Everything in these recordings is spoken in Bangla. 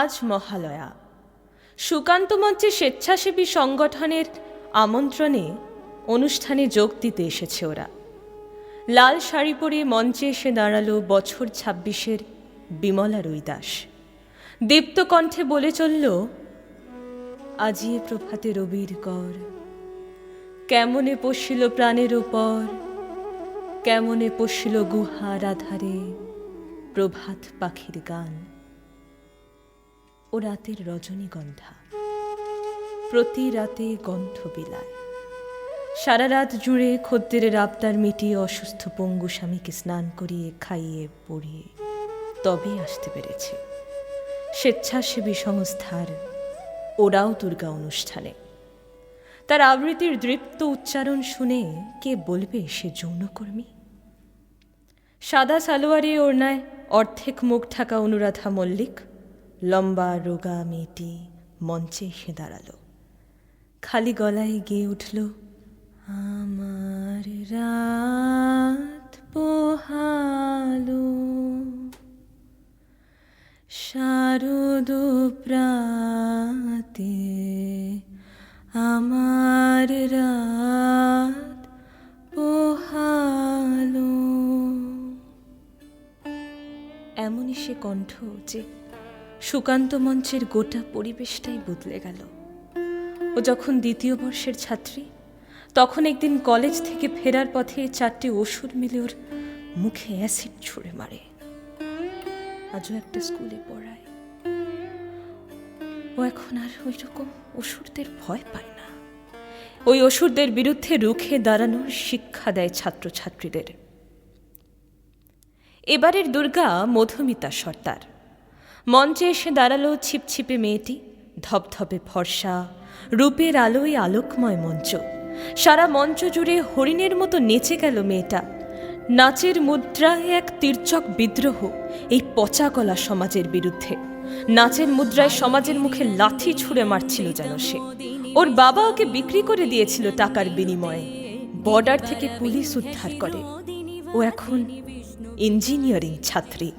আজ মহালয়া। সুকান্ত মঞ্চে স্বেচ্ছাসেবী সংগঠনের আমন্ত্রণে অনুষ্ঠানে যোগ দিতে এসেছে ওরা। লাল শাড়ি পরে মঞ্চে এসে দাঁড়াল বছর ছাব্বিশের বিমলা রুইদাস। দীপ্ত কণ্ঠে বলে চলল আজিয়ে প্রভাতে রবির কর কেমনে পশিল প্রাণের ওপর কেমনে পশিল গুহার আধারে প্রভাত পাখির গান? ও রাতের রজনীগন্ধা। প্রতি রাতে গন্ধ বিলায়। সারা রাত জুড়ে খদ্দেরের আবদার মিটিয়ে অসুস্থ পঙ্গু স্বামীকে স্নান করিয়ে, খাইয়ে, পড়িয়ে তবেই আসতে পেরেছে। স্বেচ্ছাসেবী সংস্থার ওরাও দুর্গা অনুষ্ঠানে। তার আবৃত্তির দৃপ্ত উচ্চারণ শুনে কে বলবে সে যৌনকর্মী? সাদা সালোয়ারে ওড়নায় অর্ধেক মুখ ঢাকা অনুরাধা মল্লিক লম্বা রোগা মেয়েটি মঞ্চে এসে দাঁড়াল। খালি গলায় গেয়ে উঠল, আমার রাত পোহালো। শারদ প্রাতে আমার রাত পোহালো। এমনই সে কণ্ঠ যে সুকান্ত মঞ্চের গোটা পরিবেশটাই বদলে গেল। ও যখন দ্বিতীয় বর্ষের ছাত্রী, তখন একদিন কলেজ থেকে ফেরার পথে চারটে ওষুধ মিলে ওর মুখে অ্যাসিড ছুঁড়ে মারে। আজও একটা স্কুলে পড়ায়। ও এখন আর ওই রকম অসুরদের ভয় পায় না। ওই অসুরদের বিরুদ্ধে রুখে দাঁড়ানোর শিক্ষা দেয় ছাত্রছাত্রীদের। এবারের দুর্গা মধুমিতা সর্দার। মঞ্চে এসে দাঁড়াল ছিপছিপে মেয়েটি, ধপধপে ফর্সা, রূপের আলোয় আলোকময় মঞ্চ। সারা মঞ্চ জুড়ে হরিণের মতো নেচে গেল মেয়েটা। নাচের মুদ্রায় এক তীর্যক বিদ্রোহ এই পচাকলা সমাজের বিরুদ্ধে। নাচের মুদ্রায় সমাজের মুখে লাথি ছুঁড়ে মারছিল যেন সে। ওর বাবা ওকে বিক্রি করে দিয়েছিল টাকার বিনিময়ে। বর্ডার থেকে পুলিশ উদ্ধার করে। ও এখন ইঞ্জিনিয়ারিং ছাত্রী।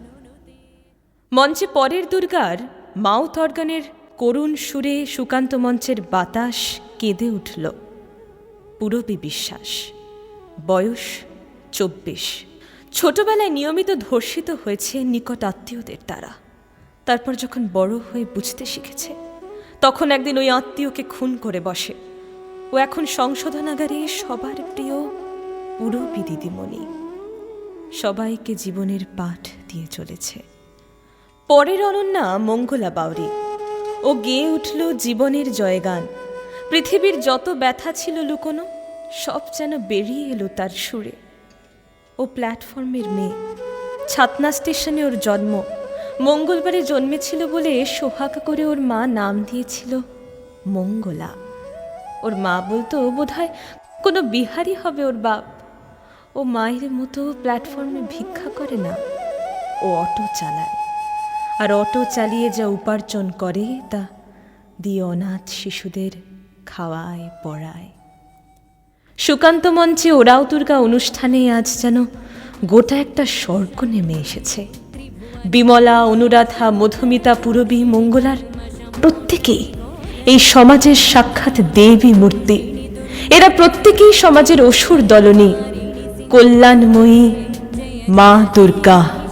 মঞ্চে পরের দুর্গার মাউথ অর্গানের করুণ সুরে সুকান্ত মঞ্চের বাতাস কেঁদে উঠল। পুরবী বিশ্বাস, বয়স চব্বিশ। ছোটবেলায় নিয়মিত ধর্ষিত হয়েছে নিকট আত্মীয়দের দ্বারা। তারপর যখন বড় হয়ে বুঝতে শিখেছে, তখন একদিন ওই আত্মীয়কে খুন করে বসে। ও এখন সংশোধনাগারে সবার প্রিয় পুরবী দিদিমণি। সবাইকে জীবনের পাঠ দিয়ে চলেছে। পরের অনন্যা মঙ্গলা বাউরি। ও গেয়ে উঠল জীবনের জয়গান। পৃথিবীর যত ব্যথা ছিল লুকোনো, সব যেন বেরিয়ে এলো তার সুরে। ও প্ল্যাটফর্মের মেয়ে। ছাতনা স্টেশনে ওর জন্ম। মঙ্গলবারে জন্মেছিল বলে সোহাগ করে ওর মা নাম দিয়েছিল মঙ্গলা। ওর মা বলতো, বোধহয় কোনো বিহারি হবে ওর বাপ। ও মায়ের মতো প্ল্যাটফর্মে ভিক্ষা করে না। ও অটো চালায়। আর অটো চালিয়ে যা উপার্জন করে, তা দিয়ে অনাথ শিশুদের খাওয়ায়, পড়ায়। সুকান্ত মঞ্চে ওরাও দুর্গা অনুষ্ঠানে আজ যেন গোটা একটা স্বর্গ নেমে এসেছে। বিমলা, অনুরাধা, মধুমিতা, পুরবী, মঙ্গলার প্রত্যেকেই এই সমাজের সাক্ষাৎ দেবী মূর্তি। এরা প্রত্যেকেই সমাজের অসুর দলনী, কল্যাণময়ী মা দুর্গা।